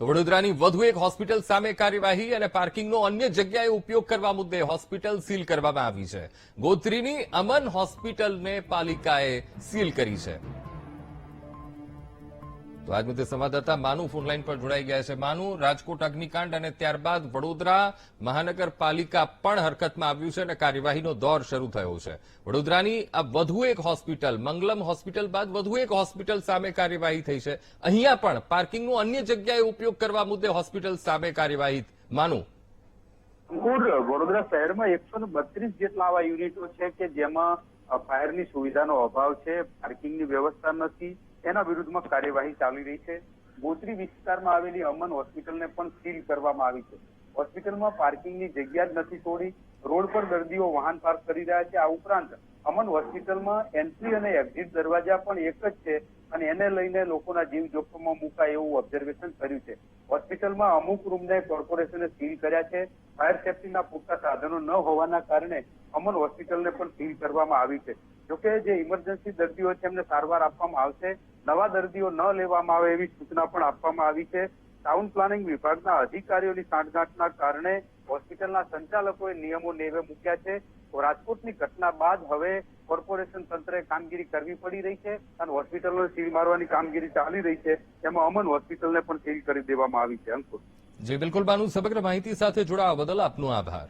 વડોદરાની વધુ એક હોસ્પિટલ સામે કાર્યવાહી અને પાર્કિંગનો અન્ય જગ્યાએ ઉપયોગ કરવા મુદ્દે હોસ્પિટલ સીલ કરવામાં આવી છે. ગોત્રીની અમન હોસ્પિટલને પાલિકાએ સીલ કરી છે. તો આજ મુદ્દે સંવાદદાતા માનુ ફોનલાઈન પર જોડાઈ ગયા છે. માનુ, રાજકોટ અગ્નિકાંડ અને ત્યારબાદ વડોદરા મહાનગરપાલિકા પણ હરકતમાં આવ્યું છે અને કાર્યવાહીનો દોર શરૂ થયો છે. વડોદરાની આ વધુ એક હોસ્પિટલ, મંગલમ હોસ્પિટલ બાદ વધુ એક હોસ્પિટલ સામે કાર્યવાહી થઈ છે. અહીંયા પણ પાર્કિંગનો અન્ય જગ્યાએ ઉપયોગ કરવા મુદ્દે હોસ્પિટલ સામે કાર્યવાહી. માનુ. અંકુર વડોદરા શહેરમાં એકસો બત્રીસ જેટલા આવા યુનિટો છે કે જેમાં ફાયરની સુવિધાનો અભાવ છે, પાર્કિંગની વ્યવસ્થા નથી એના વિરુદ્ધમાં કાર્યવાહી ચાલી રહી છે. ગોત્રી વિસ્તારમાં આવેલી અમન હોસ્પિટલને પણ સીલ કરવામાં આવી છે. હોસ્પિટલમાં પાર્કિંગની જગ્યા જ નથી છોડી રોડ પર દર્દીઓ વાહન પાર્ક કરી રહ્યા છે. આ ઉપરાંત અમન હોસ્પિટલમાં એન્ટ્રી અને એક્ઝિટ દરવાજા પણ એક જ છે અને એને લઈને લોકોના જીવ જોખમમાં મુકાય એવું ઓબ્ઝર્વેશન કર્યું છે. હોસ્પિટલમાં અમુક રૂમને કોર્પોરેશને સીલ કર્યા છે. ફાયર સેફટીના પૂરતા સાધનો ન હોવાના કારણે અમન હોસ્પિટલને પણ સીલ કરવામાં આવી છે. જોકે જે ઇમરજન્સી દર્દીઓ છે, એમને સારવાર આપવામાં આવશે. નવા દર્દીઓ ન લેવામાં આવે એવી સૂચના પણ આપવામાં આવી છે. ટાઉન પ્લાનિંગ વિભાગના અધિકારીઓની સાંઠગાંઠના કારણે હોસ્પિટલના સંચાલકોએ નિયમો નેવે મૂક્યા છે. રાજકોટની ઘટના બાદ હવે કોર્પોરેશન તંત્રે કામગીરી કરવી પડી રહી છે અને હોસ્પિટલોને સીલ મારવાની કામગીરી ચાલી રહી છે. એમાં અમન હોસ્પિટલને પણ સીલ કરી દેવામાં આવી છે. અંકુર. જી, બિલકુલ માનુ સમગ્ર માહિતી સાથે જોડાવા બદલ આપનો આભાર.